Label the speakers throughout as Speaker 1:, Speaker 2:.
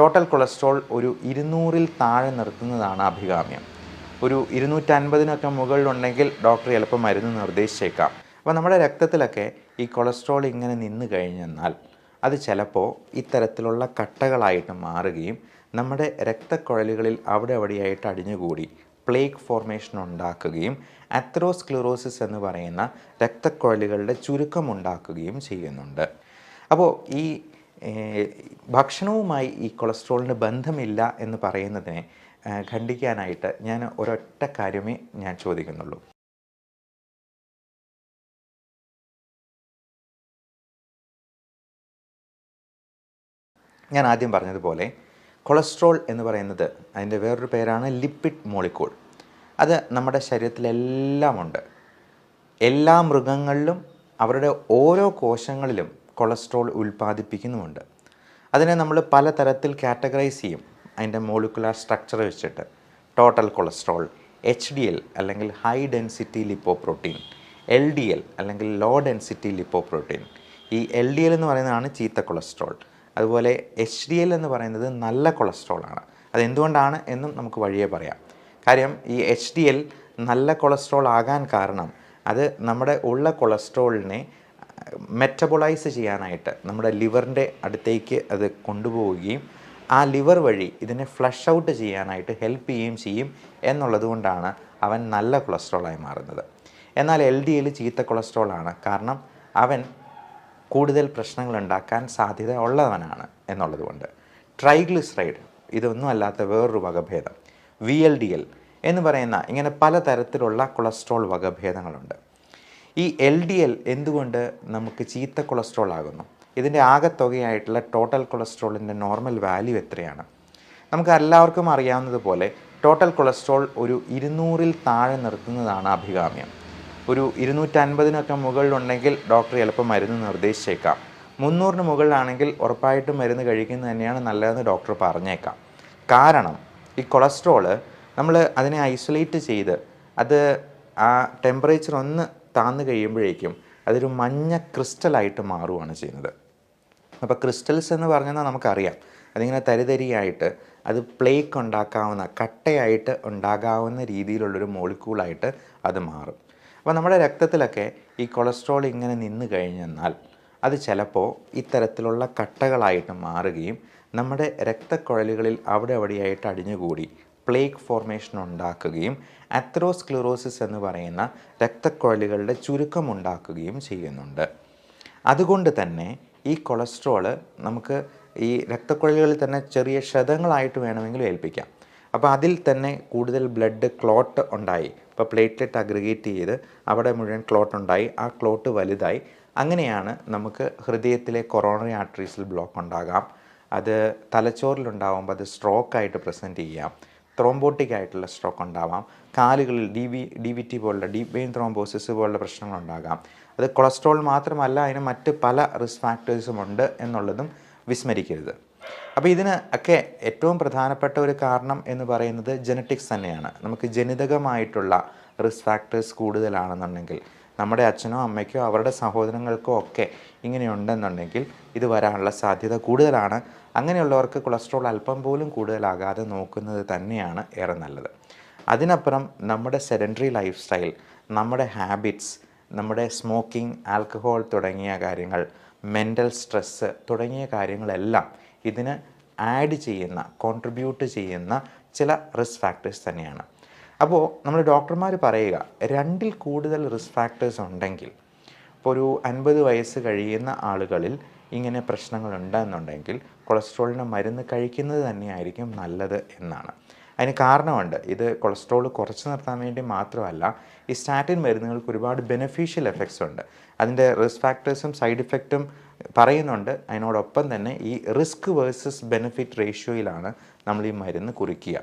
Speaker 1: Total cholesterol ഒരു ഇരുന്നൂറിൽ താഴെ നിർത്തുന്നതാണ് അഭികാമ്യം. ഒരു ഇരുന്നൂറ്റൻപതിനൊക്കെ മുകളിലുണ്ടെങ്കിൽ ഡോക്ടർ ചിലപ്പോൾ മരുന്ന് നിർദ്ദേശിച്ചേക്കാം. അപ്പോൾ നമ്മുടെ രക്തത്തിലൊക്കെ ഈ കൊളസ്ട്രോൾ ഇങ്ങനെ നിന്ന് കഴിഞ്ഞെന്നാൽ അത് ചിലപ്പോൾ ഇത്തരത്തിലുള്ള കട്ടകളായിട്ട് മാറുകയും നമ്മുടെ രക്തക്കുഴലുകളിൽ അവിടെ അവിടെയായിട്ട് അടിഞ്ഞുകൂടി പ്ലേക്ക് ഫോർമേഷൻ ഉണ്ടാക്കുകയും അത്രോസ്ക്ലിറോസിസ് എന്ന് പറയുന്ന രക്തക്കുഴലുകളുടെ ചുരുക്കം ഉണ്ടാക്കുകയും ചെയ്യുന്നുണ്ട്. അപ്പോൾ ഈ ഭക്ഷണവുമായി ഈ കൊളസ്ട്രോളിന് ബന്ധമില്ല എന്ന് പറയുന്നതിനെ ഖണ്ഡിക്കാനായിട്ട് ഞാൻ ഒരൊറ്റ കാര്യമേ ഞാൻ ചോദിക്കുന്നുള്ളൂ. ഞാൻ ആദ്യം പറഞ്ഞതുപോലെ കൊളസ്ട്രോൾ എന്ന് പറയുന്നത് അതിന്റെ വേറൊരു പേരാണ് ലിപ്പിഡ് മോളിക്കൂൾ. അത് നമ്മുടെ ശരീരത്തിലെല്ലാം ഉണ്ട് എല്ലാ മൃഗങ്ങളിലും അവരുടെ ഓരോ കോശങ്ങളിലും കൊളസ്ട്രോൾ ഉൽപ്പാദിപ്പിക്കുന്നുമുണ്ട്. അതിനെ നമ്മൾ പല പലതരത്തിൽ കാറ്റഗറൈസ് ചെയ്യും. അതിന്റെ മോളിക്കുലാർ സ്ട്രക്ചർ വെച്ചിട്ട്. Total cholesterol H D L അല്ലെങ്കിൽ high density lipoprotein L D L അല്ലെങ്കിൽ ലോ ഡെൻസിറ്റി ലിപ്പോ പ്രോട്ടീൻ ഈ എൽ ഡി എൽ എന്ന് പറയുന്നതാണ് ചീത്ത കൊളസ്ട്രോൾ. അതുപോലെ എച്ച് ഡി എൽ എന്ന് പറയുന്നത് നല്ല കൊളസ്ട്രോൾ ആണ്. അതെന്തുകൊണ്ടാണ് എന്നും നമുക്ക് വഴിയെ പറയാം. കാര്യം ഈ എച്ച് ഡി എൽ നല്ല കൊളസ്ട്രോൾ ആകാൻ കാരണം അത് നമ്മുടെ ഉള്ള കൊളസ്ട്രോളിനെ മെറ്റബോളൈസ് ചെയ്യാനായിട്ട് നമ്മുടെ ലിവറിന്റെ അടുത്തേക്ക് അത് കൊണ്ടുപോവുകയും ആ ലിവർ വഴി ഇതിനെ ഫ്ലഷ് ഔട്ട് ചെയ്യാനായിട്ട് ഹെൽപ്പ് ചെയ്യുകയും ചെയ്യും എന്നുള്ളതുകൊണ്ടാണ് അവൻ നല്ല കൊളസ്ട്രോളായി മാറുന്നത്. എന്നാൽ എൽ ഡി എൽ ചീത്ത കൊളസ്ട്രോളാണ്. കാരണം അവൻ കൂടുതൽ പ്രശ്നങ്ങൾ ഉണ്ടാക്കാൻ സാധ്യത ഉള്ളവനാണ് എന്നുള്ളതുകൊണ്ട് ട്രൈഗ്ലിസറൈഡ് ഇതൊന്നും അല്ലാത്ത വേറൊരു വകഭേദം. വി എൽ ഡി എൽ എന്ന് പറയുന്ന ഇങ്ങനെ പലതരത്തിലുള്ള കൊളസ്ട്രോൾ വകഭേദങ്ങളുണ്ട്. ഈ എൽ ഡി എൽ എന്തുകൊണ്ട് നമുക്ക് ചീത്ത കൊളസ്ട്രോൾ ആകുന്നു? ഇതിന്റെ ആകെത്തുകയായിട്ടുള്ള ടോട്ടൽ കൊളസ്ട്രോളിന്റെ നോർമൽ വാല്യൂ എത്രയാണ്? നമുക്ക് എല്ലാവർക്കും അറിയാവുന്നതുപോലെ ടോട്ടൽ കൊളസ്ട്രോൾ ഒരു ഇരുന്നൂറിൽ താഴെ നിർത്തുന്നതാണ് അഭികാമ്യം. ഒരു ഇരുന്നൂറ്റൻപതിനൊക്കെ മുകളിലുണ്ടെങ്കിൽ ഡോക്ടർ ചിലപ്പോൾ മരുന്ന് നിർദ്ദേശിച്ചേക്കാം. മുന്നൂറിന് മുകളിലാണെങ്കിൽ ഉറപ്പായിട്ടും മരുന്ന് കഴിക്കുന്നത് തന്നെയാണ് നല്ലതെന്ന് ഡോക്ടർ പറഞ്ഞേക്കാം. കാരണം ഈ കൊളസ്ട്രോൾ നമ്മൾ അതിനെ ഐസൊലേറ്റ് ചെയ്ത് അത് ആ ടെമ്പറേച്ചർ ഒന്ന് താന്നു കഴിയുമ്പോഴേക്കും അതൊരു മഞ്ഞ ക്രിസ്റ്റലായിട്ട് മാറുകയാണ് ചെയ്യുന്നത്. അപ്പോൾ ക്രിസ്റ്റൽസ് എന്ന് പറഞ്ഞാൽ നമുക്കറിയാം. അതിങ്ങനെ തരിതരിയായിട്ട് അത് പ്ലേക്ക് ഉണ്ടാക്കാവുന്ന കട്ടയായിട്ട് ഉണ്ടാകാവുന്ന രീതിയിലുള്ളൊരു മോളിക്കൂളായിട്ട് അത് മാറും. അപ്പോൾ നമ്മുടെ രക്തത്തിലൊക്കെ ഈ കൊളസ്ട്രോൾ ഇങ്ങനെ നിന്ന് കഴിഞ്ഞെന്നാൽ അത് ചിലപ്പോൾ ഇത്തരത്തിലുള്ള കട്ടകളായിട്ട് മാറുകയും നമ്മുടെ രക്തക്കുഴലുകളിൽ അവിടെ അവിടെയായിട്ട് അടിഞ്ഞുകൂടി പ്ലേക്ക് ഫോർമേഷൻ ഉണ്ടാക്കുകയും അത്രോസ്ക്ലിറോസിസ് എന്ന് പറയുന്ന രക്തക്കുഴലുകളുടെ ചുരുക്കം ഉണ്ടാക്കുകയും ചെയ്യുന്നുണ്ട്. അതുകൊണ്ട് തന്നെ ഈ കൊളസ്ട്രോൾ നമുക്ക് ഈ രക്തക്കുഴലുകളിൽ തന്നെ ചെറിയ ക്ഷതങ്ങളായിട്ട് വേണമെങ്കിലും ഏൽപ്പിക്കാം. അപ്പോൾ അതിൽ തന്നെ കൂടുതൽ ബ്ലഡ് ക്ലോട്ട് ഉണ്ടായി. ഇപ്പോൾ പ്ലേറ്റ്ലെറ്റ് അഗ്രിഗേറ്റ് ചെയ്ത് അവിടെ മുഴുവൻ ക്ലോട്ട് ഉണ്ടായി. ആ ക്ലോട്ട് വലുതായി. അങ്ങനെയാണ് നമുക്ക് ഹൃദയത്തിലെ കൊറോണറി ആർട്ടറീസിൽ ബ്ലോക്ക് ഉണ്ടാകാം. അത് തലച്ചോറിലുണ്ടാകുമ്പോൾ അത് സ്ട്രോക്കായിട്ട് പ്രസന്റ് ചെയ്യാം. ത്രോംബോട്ടിക് ആയിട്ടുള്ള സ്ട്രോക്ക് ഉണ്ടാവാം. കാലുകളിൽ D V D V T പോലുള്ള ഡീപ് വെയിൻ ത്രോംബോസിസ് പോലുള്ള പ്രശ്നങ്ങളുണ്ടാകാം. അത് കൊളസ്ട്രോൾ മാത്രമല്ല അതിന് മറ്റ് പല റിസ്ക് ഫാക്ടേഴ്സും ഉണ്ട് എന്നുള്ളതും വിസ്മരിക്കരുത്. അപ്പോൾ ഇതിന് ഒക്കെ ഏറ്റവും പ്രധാനപ്പെട്ട ഒരു കാരണം എന്ന് പറയുന്നത് ജനറ്റിക്സ് തന്നെയാണ്. നമുക്ക് ജനിതകമായിട്ടുള്ള റിസ്ക് ഫാക്ടേഴ്സ് കൂടുതലാണെന്നുണ്ടെങ്കിൽ നമ്മുടെ അച്ഛനോ അമ്മയ്ക്കോ അവരുടെ സഹോദരങ്ങൾക്കോ ഒക്കെ ഇങ്ങനെയുണ്ടെന്നുണ്ടെങ്കിൽ ഇത് വരാനുള്ള സാധ്യത കൂടുതലാണ്. അങ്ങനെയുള്ളവർക്ക് കൊളസ്ട്രോൾ അല്പം പോലും കൂടുതലാകാതെ നോക്കുന്നത് തന്നെയാണ് ഏറെ നല്ലത്. അതിനപ്പുറം നമ്മുടെ സെഡന്ററി ലൈഫ് സ്റ്റൈൽ നമ്മുടെ ഹാബിറ്റ്സ് നമ്മുടെ സ്മോക്കിംഗ് ആൽക്കഹോൾ തുടങ്ങിയ കാര്യങ്ങൾ മെന്റൽ സ്ട്രെസ്സ് തുടങ്ങിയ കാര്യങ്ങളെല്ലാം ഇതിന് ആഡ് ചെയ്യുന്ന കോൺട്രിബ്യൂട്ട് ചെയ്യുന്ന ചില റിസ്ക് ഫാക്ടേഴ്സ് തന്നെയാണ്. അപ്പോൾ നമ്മൾ ഡോക്ടർമാർ പറയുക രണ്ടിൽ കൂടുതൽ റിസ്ക് ഫാക്ടേഴ്സ് ഉണ്ടെങ്കിൽ ഇപ്പോൾ ഒരു അൻപത് വയസ്സ് കഴിയുന്ന ആളുകളിൽ ഇങ്ങനെ പ്രശ്നങ്ങളുണ്ടെന്നുണ്ടെങ്കിൽ കൊളസ്ട്രോളിന് മരുന്ന് കഴിക്കുന്നത് തന്നെയായിരിക്കും നല്ലത് എന്നാണ്. അതിന് കാരണമുണ്ട്. ഇത് കൊളസ്ട്രോൾ കുറച്ച് നിർത്താൻ വേണ്ടി മാത്രമല്ല ഈ സ്റ്റാറ്റിൻ മരുന്നുകൾക്ക് ഒരുപാട് ബെനിഫിഷ്യൽ എഫക്ട്സ് ഉണ്ട്. അതിന്റെ റിസ്ക് ഫാക്ടേഴ്സും സൈഡ് ഇഫക്റ്റും പറയുന്നുണ്ട്. അതിനോടൊപ്പം തന്നെ ഈ റിസ്ക് വേഴ്സസ് ബെനിഫിറ്റ് റേഷ്യോയിലാണ് നമ്മൾ ഈ മരുന്ന് കുറിക്കുക.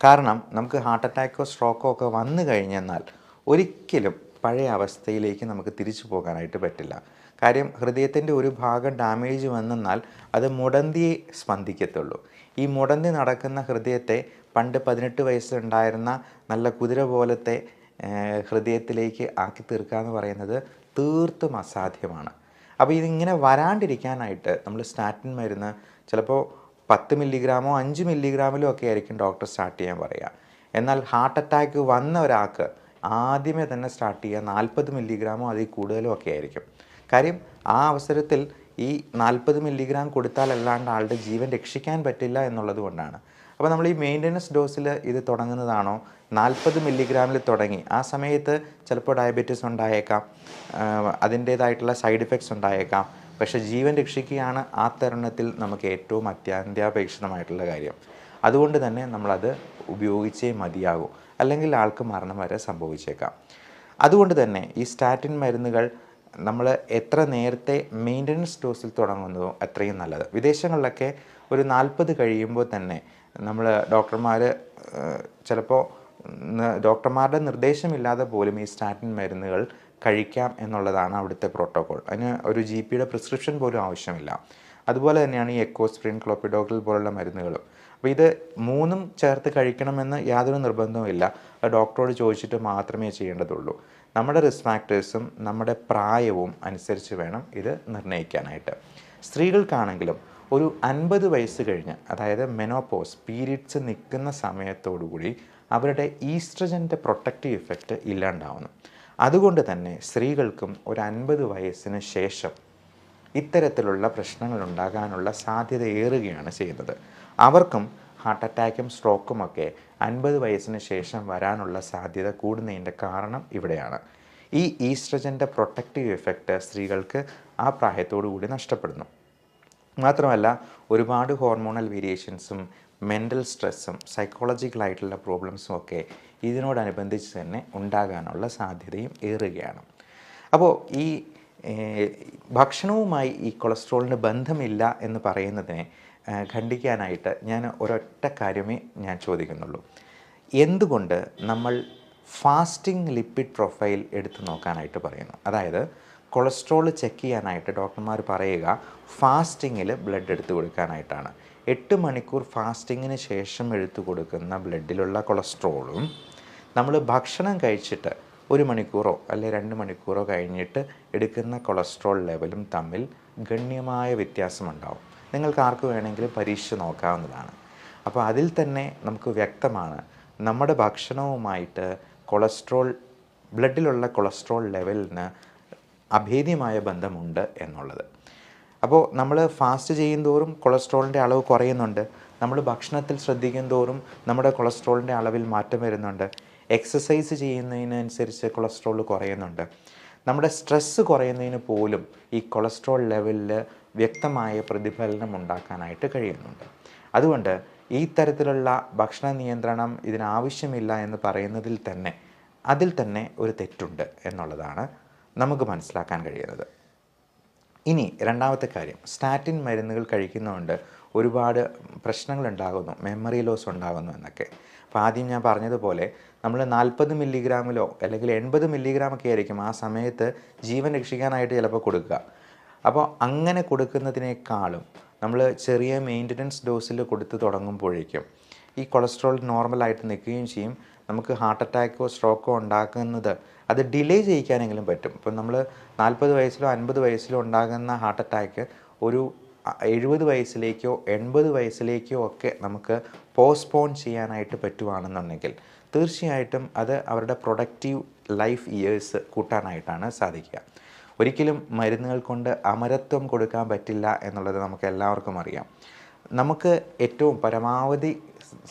Speaker 1: കാരണം നമുക്ക് ഹാർട്ട് അറ്റാക്കോ സ്ട്രോക്കോ ഒക്കെ വന്നു കഴിഞ്ഞെന്നാൽ ഒരിക്കലും പഴയ അവസ്ഥയിലേക്ക് നമുക്ക് തിരിച്ചു പോകാനായിട്ട് പറ്റില്ല. കാര്യം ഹൃദയത്തിന്റെ ഒരു ഭാഗം ഡാമേജ് വന്നെന്നാൽ അത് മുടന്തിയെ സ്പന്ദിക്കത്തുള്ളൂ. ഈ മുടന്തി നടക്കുന്ന ഹൃദയത്തെ പണ്ട് പതിനെട്ട് വയസ്സിലുണ്ടായിരുന്ന നല്ല കുതിര പോലത്തെ ഹൃദയത്തിലേക്ക് ആക്കി തീർക്കുക എന്ന് പറയുന്നത് തീർത്തും അസാധ്യമാണ്. അപ്പോൾ ഇതിങ്ങനെ വരാണ്ടിരിക്കാനായിട്ട് നമ്മൾ സ്റ്റാറ്റിൻ മരുന്ന് ചിലപ്പോൾ പത്ത് മില്ലിഗ്രാമോ അഞ്ച് മില്ലിഗ്രാമിലോ ഒക്കെ ആയിരിക്കും ഡോക്ടർ സ്റ്റാർട്ട് ചെയ്യാൻ പറയുക. എന്നാൽ ഹാർട്ട് അറ്റാക്ക് വന്ന ഒരാൾക്ക് ആദ്യമേ തന്നെ സ്റ്റാർട്ട് ചെയ്യുക നാൽപ്പത് മില്ലിഗ്രാമോ അതിൽ കൂടുതലോ ഒക്കെ ആയിരിക്കും. കാര്യം ആ അവസരത്തിൽ ഈ നാൽപ്പത് മില്ലിഗ്രാം കൊടുത്താൽ അല്ലാണ്ട് ആളുടെ ജീവൻ രക്ഷിക്കാൻ പറ്റില്ല എന്നുള്ളത് കൊണ്ടാണ്. അപ്പോൾ നമ്മൾ ഈ മെയിന്റനൻസ് ഡോസിൽ ഇത് തുടങ്ങുന്നതാണോ? നാൽപ്പത് മില്ലിഗ്രാമിൽ തുടങ്ങി. ആ സമയത്ത് ചിലപ്പോൾ ഡയബറ്റീസ് ഉണ്ടായേക്കാം. അതിന്റേതായിട്ടുള്ള സൈഡ് ഇഫക്ട്സ് ഉണ്ടായേക്കാം. പക്ഷേ ജീവൻ രക്ഷിക്കുകയാണ് ആ തരുണത്തിൽ നമുക്ക് ഏറ്റവും അത്യന്താപേക്ഷിതമായിട്ടുള്ള കാര്യം. അതുകൊണ്ട് തന്നെ നമ്മളത് ഉപയോഗിച്ചേ മതിയാകൂ. അല്ലെങ്കിൽ ആൾക്ക് മരണം വരെ സംഭവിച്ചേക്കാം. അതുകൊണ്ട് തന്നെ ഈ സ്റ്റാറ്റിൻ മരുന്നുകൾ നമ്മൾ എത്ര നേരത്തെ മെയിന്റനൻസ് ഡോസിൽ തുടങ്ങുന്നതോ അത്രയും നല്ലത്. വിദേശങ്ങളിലൊക്കെ ഒരു നാൽപ്പത് കഴിയുമ്പോൾ തന്നെ നമ്മൾ ഡോക്ടർമാർ ചിലപ്പോൾ ഡോക്ടർമാരുടെ നിർദ്ദേശമില്ലാതെ പോലും ഈ സ്റ്റാറ്റിൻ മരുന്നുകൾ കഴിക്കാം എന്നുള്ളതാണ് അവിടുത്തെ പ്രോട്ടോകോൾ അതിന് ഒരു ജി പിയുടെ പ്രിസ്ക്രിപ്ഷൻ പോലും ആവശ്യമില്ല. അതുപോലെ തന്നെയാണ് ഈ എക്കോസ്പ്രിൻ ക്ലോപ്പിഡോഗിൾ പോലുള്ള മരുന്നുകളും. അപ്പോൾ ഇത് മൂന്നും ചേർത്ത് കഴിക്കണമെന്ന് യാതൊരു നിർബന്ധവുമില്ല ഡോക്ടറോട് ചോദിച്ചിട്ട് മാത്രമേ ചെയ്യേണ്ടതുള്ളൂ. നമ്മുടെ റിസ്ക് ഫാക്ടേഴ്സും നമ്മുടെ പ്രായവും അനുസരിച്ച് വേണം ഇത് നിർണയിക്കാനായിട്ട്. സ്ത്രീകൾക്കാണെങ്കിലും ഒരു അൻപത് വയസ്സ് കഴിഞ്ഞ് അതായത് മെനോപോസ് പീരീഡ്സ് നിൽക്കുന്ന സമയത്തോടുകൂടി അവരുടെ ഈസ്ട്രജന്റെ പ്രൊട്ടക്റ്റീവ് ഇഫക്റ്റ് ഇല്ലാണ്ടാവുന്നു. അതുകൊണ്ട് തന്നെ സ്ത്രീകൾക്കും ഒരു അൻപത് വയസ്സിന് ശേഷം ഇത്തരത്തിലുള്ള പ്രശ്നങ്ങൾ ഉണ്ടാകാനുള്ള സാധ്യത ഏറുകയാണ് ചെയ്യുന്നത്. അവർക്കും ഹാർട്ട് അറ്റാക്കും സ്ട്രോക്കും ഒക്കെ അൻപത് വയസ്സിന് ശേഷം വരാനുള്ള സാധ്യത കൂടുന്നതിന്റെ കാരണം ഇവിടെയാണ്. ഈ ഈസ്ട്രജന്റെ പ്രൊട്ടക്റ്റീവ് എഫക്റ്റ് സ്ത്രീകൾക്ക് ആ പ്രായത്തോടു കൂടി നഷ്ടപ്പെടുന്നു. മാത്രമല്ല ഒരുപാട് ഹോർമോണൽ വേരിയേഷൻസും മെന്റൽ സ്ട്രെസ്സും സൈക്കോളജിക്കലായിട്ടുള്ള പ്രോബ്ലംസും ഒക്കെ ഇതിനോടനുബന്ധിച്ച് തന്നെ ഉണ്ടാകാനുള്ള സാധ്യതയും ഏറുകയാണ്. അപ്പോൾ ഈ ഭക്ഷണവുമായി ഈ കൊളസ്ട്രോളിന് ബന്ധമില്ല എന്ന് പറയുന്നതിനെ ഖണ്ഡിക്കാനായിട്ട് ഞാൻ ഒരൊറ്റ കാര്യമേ ഞാൻ ചോദിക്കുന്നുള്ളൂ. എന്തുകൊണ്ട് നമ്മൾ ഫാസ്റ്റിംഗ് ലിപ്പിഡ് പ്രൊഫൈൽ എടുത്തു നോക്കാനായിട്ട് പറയുന്നു? അതായത് കൊളസ്ട്രോൾ ചെക്ക് ചെയ്യാനായിട്ട് ഡോക്ടർമാർ പറയുക ഫാസ്റ്റിങ്ങിൽ ബ്ലഡ് എടുത്തു കൊടുക്കാനായിട്ടാണ്. എട്ട് മണിക്കൂർ ഫാസ്റ്റിങ്ങിന് ശേഷം എടുത്തു കൊടുക്കുന്ന ബ്ലഡിലുള്ള കൊളസ്ട്രോളും നമ്മൾ ഭക്ഷണം കഴിച്ചിട്ട് ഒരു മണിക്കൂറോ അല്ലെ രണ്ട് മണിക്കൂറോ കഴിഞ്ഞിട്ട് എടുക്കുന്ന കൊളസ്ട്രോൾ ലെവലും തമ്മിൽ ഗണ്യമായ വ്യത്യാസമുണ്ടാവും. നിങ്ങൾക്ക് ആർക്ക് വേണമെങ്കിലും പരീക്ഷ നോക്കാവുന്നതാണ്. അപ്പോൾ അതിൽ തന്നെ നമുക്ക് വ്യക്തമാണ് നമ്മുടെ ഭക്ഷണവുമായിട്ട് കൊളസ്ട്രോൾ ബ്ലഡിലുള്ള കൊളസ്ട്രോൾ ലെവലിന് അഭേദ്യമായ ബന്ധമുണ്ട് എന്നുള്ളത്. അപ്പോൾ നമ്മൾ ഫാസ്റ്റ് ചെയ്യുന്തോറും കൊളസ്ട്രോളിന്റെ അളവ് കുറയുന്നുണ്ട്. നമ്മൾ ഭക്ഷണത്തിൽ ശ്രദ്ധിക്കും തോറും നമ്മുടെ കൊളസ്ട്രോളിന്റെ അളവിൽ മാറ്റം വരുന്നുണ്ട്. എക്സസൈസ് ചെയ്യുന്നതിനനുസരിച്ച് കൊളസ്ട്രോൾ കുറയുന്നുണ്ട്. നമ്മുടെ സ്ട്രെസ്സ് കുറയുന്നതിന് പോലും ഈ കൊളസ്ട്രോൾ ലെവലിൽ വ്യക്തമായ പ്രതിഫലനം ഉണ്ടാക്കാനായിട്ട് കഴിയുന്നുണ്ട്. അതുകൊണ്ട് ഈ തരത്തിലുള്ള ഭക്ഷണ നിയന്ത്രണം ഇതിനാവശ്യമില്ല എന്ന് പറയുന്നതിൽ തന്നെ അതിൽ തന്നെ ഒരു തെറ്റുണ്ട് എന്നുള്ളതാണ് നമുക്ക് മനസ്സിലാക്കാൻ കഴിയുന്നത്. ഇനി രണ്ടാമത്തെ കാര്യം സ്റ്റാറ്റിൻ മരുന്നുകൾ കഴിക്കുന്നതുകൊണ്ട് ഒരുപാട് പ്രശ്നങ്ങൾ ഉണ്ടാകുന്നു മെമ്മറി ലോസ് ഉണ്ടാകുന്നു എന്നൊക്കെ. അപ്പോൾ ആദ്യം ഞാൻ പറഞ്ഞതുപോലെ നമ്മൾ നാൽപ്പത് മില്ലിഗ്രാമിലോ അല്ലെങ്കിൽ എൺപത് മില്ലിഗ്രാമൊക്കെ ആയിരിക്കും ആ സമയത്ത് ജീവൻ രക്ഷിക്കാനായിട്ട് ചിലപ്പോൾ കൊടുക്കുക. അപ്പോൾ അങ്ങനെ കൊടുക്കുന്നതിനേക്കാളും നമ്മൾ ചെറിയ മെയിന്റനൻസ് ഡോസിൽ കൊടുത്ത് തുടങ്ങുമ്പോഴേക്കും ഈ കൊളസ്ട്രോൾ നോർമലായിട്ട് നിൽക്കുകയും ചെയ്യും. നമുക്ക് ഹാർട്ട് അറ്റാക്കോ സ്ട്രോക്കോ ഉണ്ടാക്കുന്നത് അത് ഡിലേ ചെയ്യിക്കാനെങ്കിലും പറ്റും. ഇപ്പം നമ്മൾ നാൽപ്പത് വയസ്സിലോ അൻപത് വയസ്സിലോ ഉണ്ടാകുന്ന ഹാർട്ട് അറ്റാക്ക് ഒരു എഴുപത് വയസ്സിലേക്കോ എൺപത് വയസ്സിലേക്കോ ഒക്കെ നമുക്ക് പോസ്റ്റ്പോൺ ചെയ്യാനായിട്ട് പറ്റുവാണെന്നുണ്ടെങ്കിൽ തീർച്ചയായിട്ടും അത് അവരുടെ പ്രൊഡക്റ്റീവ് ലൈഫ് ഇയേഴ്സ് കൂട്ടാനായിട്ടാണ് സാധിക്കുക. ഒരിക്കലും മരുന്നുകൾ കൊണ്ട് അമരത്വം കൊടുക്കാൻ പറ്റില്ല എന്നുള്ളത് നമുക്ക് എല്ലാവർക്കും അറിയാം. നമുക്ക് ഏറ്റവും പരമാവധി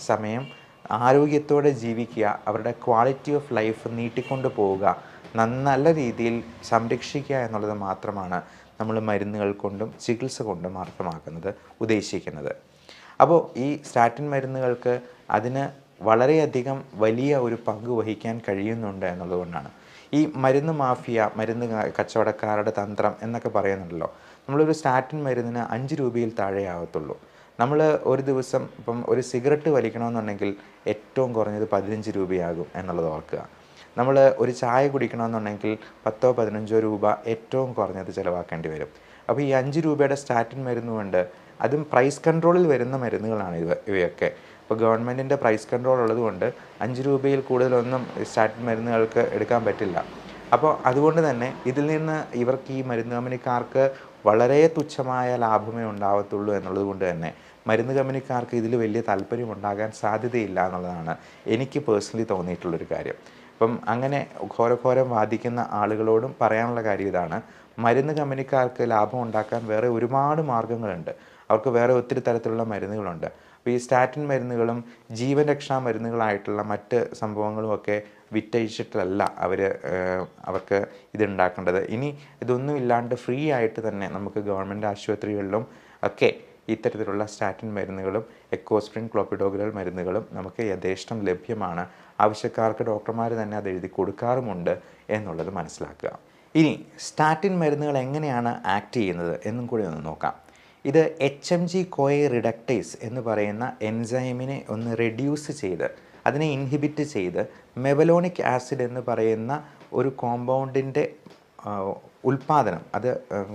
Speaker 1: സമയം ആരോഗ്യത്തോടെ ജീവിക്കുക അവരുടെ ക്വാളിറ്റി ഓഫ് ലൈഫ് നീട്ടിക്കൊണ്ട് പോവുക നല്ല രീതിയിൽ സംരക്ഷിക്കുക എന്നുള്ളത് മാത്രമാണ് നമ്മൾ മരുന്നുകൾ കൊണ്ടും ചികിത്സ കൊണ്ടും അർത്ഥമാക്കുന്നത് ഉദ്ദേശിക്കുന്നത്. അപ്പോൾ ഈ സ്റ്റാറ്റിൻ മരുന്നുകൾക്ക് അതിന് വളരെയധികം വലിയ ഒരു പങ്ക് വഹിക്കാൻ കഴിയുന്നുണ്ട് എന്നുള്ളതുകൊണ്ടാണ്. ഈ മരുന്ന് മാഫിയ മരുന്ന് കച്ചവടക്കാരുടെ തന്ത്രം എന്നൊക്കെ പറയുന്നുണ്ടല്ലോ. നമ്മളൊരു സ്റ്റാറ്റിൻ മരുന്നിന് അഞ്ച് രൂപയിൽ താഴെ ആവത്തുള്ളൂ. നമ്മൾ ഒരു ദിവസം ഇപ്പം ഒരു സിഗരറ്റ് വലിക്കണമെന്നുണ്ടെങ്കിൽ ഏറ്റവും കുറഞ്ഞത് പതിനഞ്ച് രൂപയാകും എന്നുള്ളത് ഓർക്കുക. നമ്മൾ ഒരു ചായ കുടിക്കണമെന്നുണ്ടെങ്കിൽ പത്തോ പതിനഞ്ചോ രൂപ ഏറ്റവും കുറഞ്ഞത് ചിലവാക്കേണ്ടി വരും. അപ്പോൾ ഈ അഞ്ച് രൂപയുടെ സ്റ്റാറ്റിൻ മരുന്നുകൊണ്ട് അതും പ്രൈസ് കൺട്രോളിൽ വരുന്ന മരുന്നുകളാണ് ഇവ ഇവയൊക്കെ. ഇപ്പോൾ ഗവൺമെന്റിന്റെ പ്രൈസ് കൺട്രോൾ ഉള്ളതുകൊണ്ട് അഞ്ച് രൂപയിൽ കൂടുതലൊന്നും സ്റ്റാറ്റിൻ മരുന്നുകൾക്ക് എടുക്കാൻ പറ്റില്ല. അപ്പോൾ അതുകൊണ്ട് തന്നെ ഇതിൽ നിന്ന് ഇവർക്ക് ഈ മരുന്ന് കമ്പനിക്കാർക്ക് വളരെ തുച്ഛമായ ലാഭമേ ഉണ്ടാവത്തുള്ളൂ എന്നുള്ളത് കൊണ്ട് തന്നെ മരുന്ന് കമ്പനിക്കാർക്ക് ഇതിൽ വലിയ താല്പര്യം ഉണ്ടാകാൻ സാധ്യതയില്ല എന്നുള്ളതാണ് എനിക്ക് പേഴ്സണലി തോന്നിയിട്ടുള്ളൊരു കാര്യം. അപ്പം അങ്ങനെ ഘോരഘോരം വാദിക്കുന്ന ആളുകളോടും പറയാനുള്ള കാര്യം ഇതാണ്. മരുന്ന് കമ്പനിക്കാർക്ക് ലാഭം ഉണ്ടാക്കാൻ വേറെ ഒരുപാട് മാർഗങ്ങളുണ്ട്. അവർക്ക് വേറെ ഒത്തിരി തരത്തിലുള്ള മരുന്നുകളുണ്ട്. അപ്പോൾ ഈ സ്റ്റാറ്റിൻ മരുന്നുകളും ജീവൻ രക്ഷാ മരുന്നുകളായിട്ടുള്ള മറ്റ് സംഭവങ്ങളും ഒക്കെ വിറ്റഴിച്ചിട്ടല്ല അവർ അവർക്ക് ഇതുണ്ടാക്കേണ്ടത്. ഇനി ഇതൊന്നും ഇല്ലാണ്ട് ഫ്രീ ആയിട്ട് തന്നെ നമുക്ക് ഗവൺമെന്റ് ആശുപത്രികളിലും ഒക്കെ ഇത്തരത്തിലുള്ള സ്റ്റാറ്റിൻ മരുന്നുകളും എക്കോസ്പ്രിൻ ക്ലോപ്പിഡോഗ്രൽ മരുന്നുകളും നമുക്ക് യഥേഷ്ടം ലഭ്യമാണ്. ആവശ്യക്കാർക്ക് ഡോക്ടർമാർ തന്നെ അത് എഴുതി കൊടുക്കാറുമുണ്ട് എന്നുള്ളത് മനസ്സിലാക്കുക. ഇനി സ്റ്റാറ്റിൻ മരുന്നുകൾ എങ്ങനെയാണ് ആക്ട് ചെയ്യുന്നത് എന്നും കൂടി ഒന്ന് നോക്കാം. ഇത് H M G CoA reductase എന്ന് പറയുന്ന എൻസൈമിനെ ഒന്ന് റെഡ്യൂസ് ചെയ്ത് അതിനെ ഇൻഹിബിറ്റ് ചെയ്ത് മെബലോണിക് ആസിഡ് എന്ന് പറയുന്ന ഒരു കോമ്പൗണ്ടിന്റെ ഉൽപ്പാദനം. അത്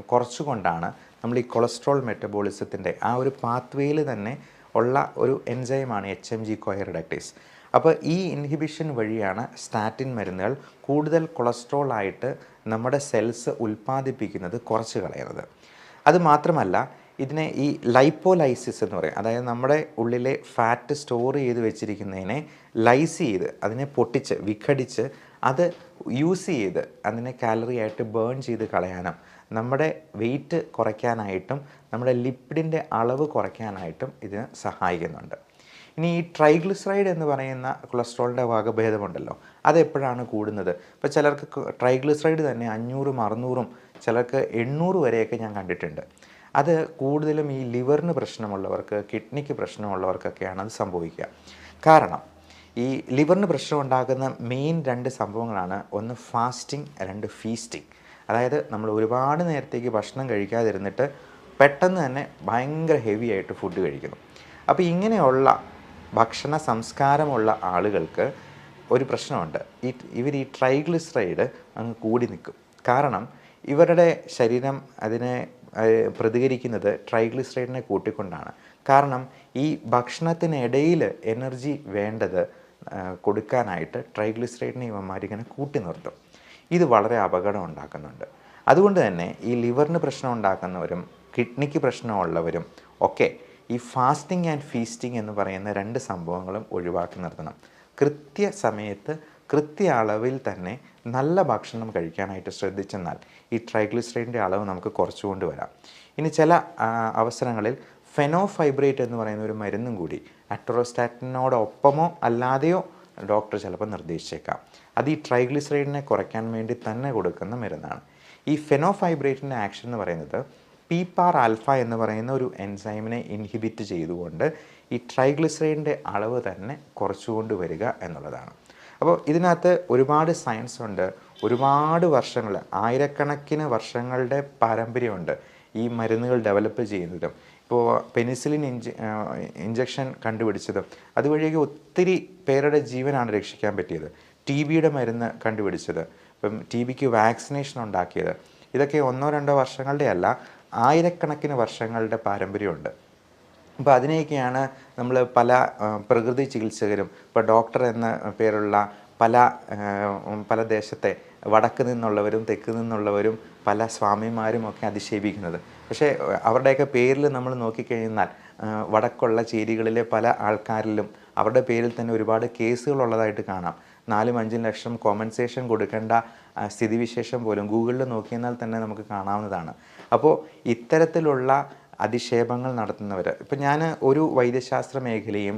Speaker 1: കുറച്ചുകൊണ്ടാണ് നമ്മൾ ഈ കൊളസ്ട്രോൾ മെറ്റബോളിസത്തിന്റെ ആ ഒരു പാത്വേയിൽ തന്നെ ഉള്ള ഒരു എൻസൈമാണ് H M G CoA reductase അപ്പോൾ ഈ ഇൻഹിബിഷൻ വഴിയാണ് സ്റ്റാറ്റിൻ മരുന്നുകൾ കൂടുതൽ കൊളസ്ട്രോൾ ആയിട്ട് നമ്മുടെ സെൽസ് ഉൽപ്പാദിപ്പിക്കുന്നത് കുറച്ച് കളയുന്നത്. അതുമാത്രമല്ല ഇതിനെ ഈ ലൈപ്പോലൈസിസ് എന്ന് പറയും. അതായത് നമ്മുടെ ഉള്ളിലെ ഫാറ്റ് സ്റ്റോർ ചെയ്ത് വെച്ചിരിക്കുന്നതിനെ ലൈസ് ചെയ്ത് അതിനെ പൊട്ടിച്ച് വിഘടിച്ച് അത് യൂസ് ചെയ്ത് അതിനെ കാലറി ആയിട്ട് ബേൺ ചെയ്ത് കളയാനും നമ്മുടെ വെയിറ്റ് കുറയ്ക്കാനായിട്ടും നമ്മുടെ ലിപ്പിഡിന്റെ അളവ് കുറയ്ക്കാനായിട്ടും ഇതിന് സഹായിക്കുന്നുണ്ട്. ഇനി ഈ ട്രൈഗ്ലിസറൈഡ് എന്ന് പറയുന്ന കൊളസ്ട്രോളിന്റെ വകഭേദമുണ്ടല്ലോ അതെപ്പോഴാണ് കൂടുന്നത്? ഇപ്പോൾ ചിലർക്ക് ട്രൈഗ്ലിസറൈഡ് തന്നെ അഞ്ഞൂറും അറുന്നൂറും ചിലർക്ക് എണ്ണൂറ് വരെയൊക്കെ ഞാൻ കണ്ടിട്ടുണ്ട്. അത് കൂടുതലും ഈ ലിവറിന് പ്രശ്നമുള്ളവർക്ക് കിഡ്നിക്ക് പ്രശ്നമുള്ളവർക്കൊക്കെയാണ് അത് സംഭവിക്കുക. കാരണം ഈ ലിവറിന് പ്രശ്നം ഉണ്ടാക്കുന്ന മെയിൻ രണ്ട് സംഭവങ്ങളാണ്. ഒന്ന് ഫാസ്റ്റിംഗ് രണ്ട് ഫീസ്റ്റിംഗ്. അതായത് നമ്മൾ ഒരുപാട് നേരത്തേക്ക് ഭക്ഷണം കഴിക്കാതിരുന്നിട്ട് പെട്ടെന്ന് തന്നെ ഭയങ്കര ഹെവി ആയിട്ട് ഫുഡ് കഴിക്കുന്നു. അപ്പോൾ ഇങ്ങനെയുള്ള ഭക്ഷണ സംസ്കാരമുള്ള ആളുകൾക്ക് ഒരു പ്രശ്നമുണ്ട്. ഈ ഇവർ ഈ ട്രൈഗ്ലിസറൈഡ് അങ്ങ് കൂടി നിൽക്കും. കാരണം ഇവരുടെ ശരീരം അതിനെ പ്രതികരിക്കുന്നത് ട്രൈഗ്ലിസറൈഡിനെ കൂട്ടിക്കൊണ്ടാണ്. കാരണം ഈ ഭക്ഷണത്തിനിടയിൽ എനർജി വേണ്ടത് കൊടുക്കാനായിട്ട് ട്രൈഗ്ലിസറൈഡിനെ ഇവന്മാർ ഇങ്ങനെ കൂട്ടി നിർത്തും. ഇത് വളരെ അപകടം ഉണ്ടാക്കുന്നുണ്ട്. അതുകൊണ്ട് തന്നെ ഈ ലിവറിന് പ്രശ്നം ഉണ്ടാക്കുന്നവരും കിഡ്നിക്ക് പ്രശ്നമുള്ളവരും ഒക്കെ ഈ ഫാസ്റ്റിംഗ് ആൻഡ് ഫീസ്റ്റിംഗ് എന്ന് പറയുന്ന രണ്ട് സംഭവങ്ങളും ഒഴിവാക്കി നിർത്തണം. കൃത്യ സമയത്ത് കൃത്യ അളവിൽ തന്നെ നല്ല ഭക്ഷണം കഴിക്കാനായിട്ട് ശ്രദ്ധിച്ചെന്നാൽ ഈ ട്രൈഗ്ലിസറൈഡിന്റെ അളവ് നമുക്ക് കുറച്ചുകൊണ്ട് വരാം. ഇനി ചില അവസരങ്ങളിൽ ഫെനോഫൈബ്രേറ്റ് എന്ന് പറയുന്ന ഒരു മരുന്നും കൂടി അട്രോസ്റ്റാറ്റിനോടൊപ്പമോ അല്ലാതെയോ ഡോക്ടർ ചിലപ്പോൾ നിർദ്ദേശിച്ചേക്കാം. അത് ഈ ട്രൈഗ്ലിസറൈഡിനെ കുറയ്ക്കാൻ വേണ്ടി തന്നെ കൊടുക്കുന്ന മരുന്നാണ്. ഈ ഫെനോഫൈബ്രേറ്റിന്റെ ആക്ഷൻ എന്ന് പറയുന്നത് പി പാർ ആൽഫ എന്ന് പറയുന്ന ഒരു എൻസൈമിനെ ഇൻഹിബിറ്റ് ചെയ്തുകൊണ്ട് ഈ ട്രൈഗ്ലിസറൈഡിന്റെ അളവ് തന്നെ കുറച്ചുകൊണ്ട് വരിക എന്നുള്ളതാണ്. അപ്പോൾ ഇതിനകത്ത് ഒരുപാട് സയൻസ് ഉണ്ട്. ഒരുപാട് വർഷങ്ങൾ ആയിരക്കണക്കിന് വർഷങ്ങളുടെ പാരമ്പര്യമുണ്ട് ഈ മരുന്നുകൾ ഡെവലപ്പ് ചെയ്യുന്നതും. ഇപ്പോൾ പെനിസിലിൻ ഇഞ്ച് ഇഞ്ചക്ഷൻ കണ്ടുപിടിച്ചതും. അതുവഴിയൊക്കെ ഒത്തിരി പേരുടെ ജീവനാണ് രക്ഷിക്കാൻ പറ്റിയത്. ടി ബിയുടെ മരുന്ന് കണ്ടുപിടിച്ചത്. ഇപ്പം ടി ബിക്ക് വാക്സിനേഷൻ ഉണ്ടാക്കിയത്. ഇതൊക്കെ ഒന്നോ രണ്ടോ വർഷങ്ങളുടെ അല്ല ആയിരക്കണക്കിന് വർഷങ്ങളുടെ പാരമ്പര്യമുണ്ട്. അപ്പോൾ അതിനെയൊക്കെയാണ് നമ്മൾ പല പ്രകൃതി ചികിത്സകരും ഇപ്പോൾ ഡോക്ടർ എന്ന പേരുള്ള പല പല ദേശത്തെ വടക്ക് നിന്നുള്ളവരും തെക്ക് നിന്നുള്ളവരും പല സ്വാമിമാരും ഒക്കെ അധിക്ഷേപിക്കുന്നത് പക്ഷേ അവരുടെയൊക്കെ പേരിൽ നമ്മൾ നോക്കിക്കഴിഞ്ഞാൽ വടക്കുള്ള ചേരികളിലെ പല ആൾക്കാരിലും അവരുടെ പേരിൽ തന്നെ ഒരുപാട് കേസുകൾ ഉള്ളതായിട്ട് കാണാം. നാലും അഞ്ചും ലക്ഷം കോമ്പൻസേഷൻ കൊടുക്കേണ്ട സ്ഥിതിവിശേഷം പോലും ഗൂഗിളിൽ നോക്കിയെന്നാൽ തന്നെ നമുക്ക് കാണാവുന്നതാണ്. അപ്പോൾ ഇത്തരത്തിലുള്ള അധിക്ഷേപങ്ങൾ നടത്തുന്നവർ ഇപ്പം ഞാൻ ഒരു വൈദ്യശാസ്ത്ര മേഖലയും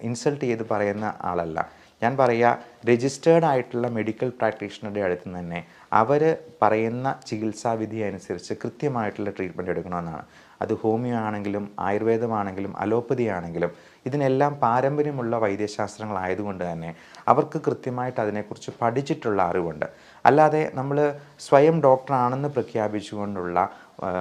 Speaker 1: ഇൻസൾട്ട് ചെയ്ത് പറയുന്ന ആളല്ല. ഞാൻ പറയുക രജിസ്റ്റേർഡ് ആയിട്ടുള്ള മെഡിക്കൽ പ്രാക്ടീഷണറുടെ അടുത്ത് തന്നെ അവർ പറയുന്ന ചികിത്സാവിധി അനുസരിച്ച് കൃത്യമായിട്ടുള്ള ട്രീറ്റ്മെന്റ് എടുക്കണമെന്നാണ്. അത് ഹോമിയോ ആണെങ്കിലും ആയുർവേദമാണെങ്കിലും അലോപ്പതി ആണെങ്കിലും ഇതിനെല്ലാം പാരമ്പര്യമുള്ള വൈദ്യശാസ്ത്രങ്ങളായതുകൊണ്ട് തന്നെ അവർക്ക് കൃത്യമായിട്ട് അതിനെക്കുറിച്ച് പഠിച്ചിട്ടുള്ള അറിവുണ്ട്. അല്ലാതെ നമ്മൾ സ്വയം ഡോക്ടറാണെന്ന് പ്രഖ്യാപിച്ചുകൊണ്ടുള്ള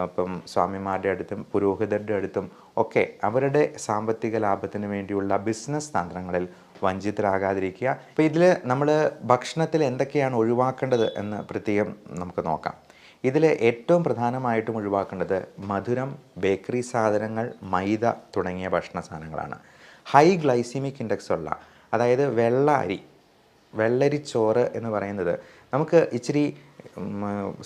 Speaker 1: ഇപ്പം സ്വാമിമാരുടെ അടുത്തും പുരോഹിതരുടെ അടുത്തും ഒക്കെ അവരുടെ സാമ്പത്തിക ലാഭത്തിന് വേണ്ടിയുള്ള ബിസിനസ് തന്ത്രങ്ങളിൽ വഞ്ചിതരാകാതിരിക്കുക. അപ്പോൾ ഇതിൽ നമ്മൾ ഭക്ഷണത്തിൽ എന്തൊക്കെയാണ് ഒഴിവാക്കേണ്ടത് എന്ന് പ്രത്യേകം നമുക്ക് നോക്കാം. ഇതിൽ ഏറ്റവും പ്രധാനമായിട്ടും ഒഴിവാക്കേണ്ടത് മധുരം ബേക്കറി സാധനങ്ങൾ മൈദ തുടങ്ങിയ ഭക്ഷണ സാധനങ്ങളാണ്. ഹൈ ഗ്ലൈസിമിക് ഇൻഡെക്സ് ഉള്ള അതായത് വെള്ള അരി വെള്ളരിച്ചോറ് എന്ന് പറയുന്നത് നമുക്ക് ഇച്ചിരി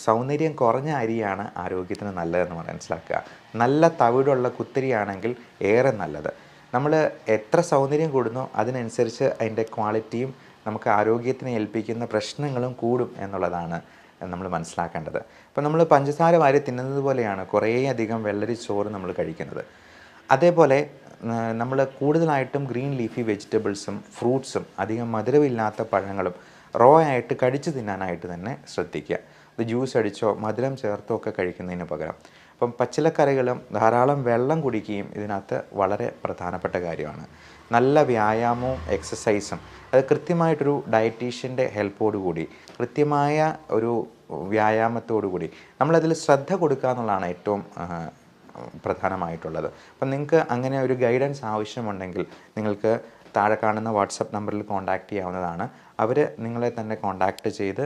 Speaker 1: സൗന്ദര്യം കുറഞ്ഞ അരിയാണ് ആരോഗ്യത്തിന് നല്ലതെന്ന് മനസ്സിലാക്കുക. നല്ല തവിടുള്ള കുത്തരിയാണെങ്കിൽ ഏറെ നല്ലത്. നമ്മൾ എത്ര സൗന്ദര്യം കൂടുന്നോ അതിനനുസരിച്ച് അതിന്റെ ക്വാളിറ്റിയും നമുക്ക് ആരോഗ്യത്തിനെ ഏൽപ്പിക്കുന്ന പ്രശ്നങ്ങളും കൂടും എന്നുള്ളതാണ് നമ്മൾ മനസ്സിലാക്കേണ്ടത്. അപ്പോൾ നമ്മൾ പഞ്ചസാര വാരി തിന്നുന്നത് പോലെയാണ് കുറേയധികം വെള്ളരി ചോറ് നമ്മൾ കഴിക്കുന്നത്. അതേപോലെ നമ്മൾ കൂടുതലായിട്ടും ഗ്രീൻ ലീഫി വെജിറ്റബിൾസും ഫ്രൂട്ട്സും അധികം മധുരമില്ലാത്ത പഴങ്ങളും റോ ആയിട്ട് കടിച്ചു തിന്നാനായിട്ട് തന്നെ ശ്രദ്ധിക്കുക. അത് ജ്യൂസ് അടിച്ചോ മധുരം ചേർത്തോ ഒക്കെ കഴിക്കുന്നതിന് പകരം. അപ്പം പച്ചിലക്കറികളും ധാരാളം വെള്ളം കുടിക്കുകയും ഇതിനകത്ത് വളരെ പ്രധാനപ്പെട്ട കാര്യമാണ്. നല്ല വ്യായാമവും എക്സസൈസും അത് കൃത്യമായിട്ടൊരു ഡയറ്റീഷ്യന്റെ ഹെൽപ്പോടുകൂടി കൃത്യമായ ഒരു വ്യായാമത്തോടു കൂടി നമ്മളതിൽ ശ്രദ്ധ കൊടുക്കുക എന്നുള്ളതാണ് ഏറ്റവും പ്രധാനമായിട്ടുള്ളത്. അപ്പം നിങ്ങൾക്ക് അങ്ങനെ ഒരു ഗൈഡൻസ് ആവശ്യമുണ്ടെങ്കിൽ നിങ്ങൾക്ക് താഴെ കാണുന്ന വാട്സപ്പ് നമ്പറിൽ കോൺടാക്റ്റ് ചെയ്യാവുന്നതാണ്. അവർ നിങ്ങളെ തന്നെ കോൺടാക്റ്റ് ചെയ്ത്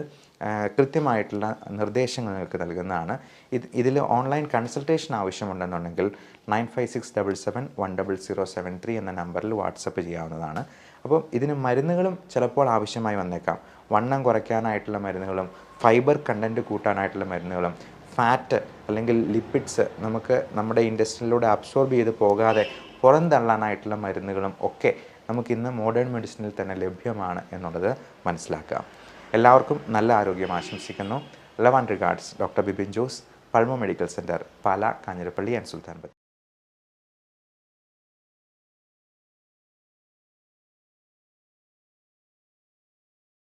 Speaker 1: കൃത്യമായിട്ടുള്ള നിർദ്ദേശങ്ങൾ നിങ്ങൾക്ക് നൽകുന്നതാണ്. ഇത് ഇതിൽ online consultation ആവശ്യമുണ്ടെന്നുണ്ടെങ്കിൽ nine five six double seven one double zero seven three എന്ന നമ്പറിൽ വാട്സപ്പ് ചെയ്യാവുന്നതാണ്. അപ്പോൾ ഇതിന് മരുന്നുകളും ചിലപ്പോൾ ആവശ്യമായി വന്നേക്കാം. വണ്ണം കുറയ്ക്കാനായിട്ടുള്ള മരുന്നുകളും ഫൈബർ കണ്ടന്റ് കൂട്ടാനായിട്ടുള്ള മരുന്നുകളും ഫാറ്റ് അല്ലെങ്കിൽ ലിപ്പിഡ്സ് നമുക്ക് നമ്മുടെ ഇൻഡസ്ട്രിയിലൂടെ അബ്സോർബ് ചെയ്ത് പോകാതെ പുറന്തള്ളാനായിട്ടുള്ള മരുന്നുകളും ഒക്കെ നമുക്കിന്ന് മോഡേൺ മെഡിസിനിൽ തന്നെ ലഭ്യമാണ് എന്നുള്ളത് മനസ്സിലാക്കാം. എല്ലാവർക്കും നല്ല ആരോഗ്യം ആശംസിക്കുന്നു. Love and regards doctor Bibin Jose Pulmo medical centre Pala Kanjirappally and Sultan Bathery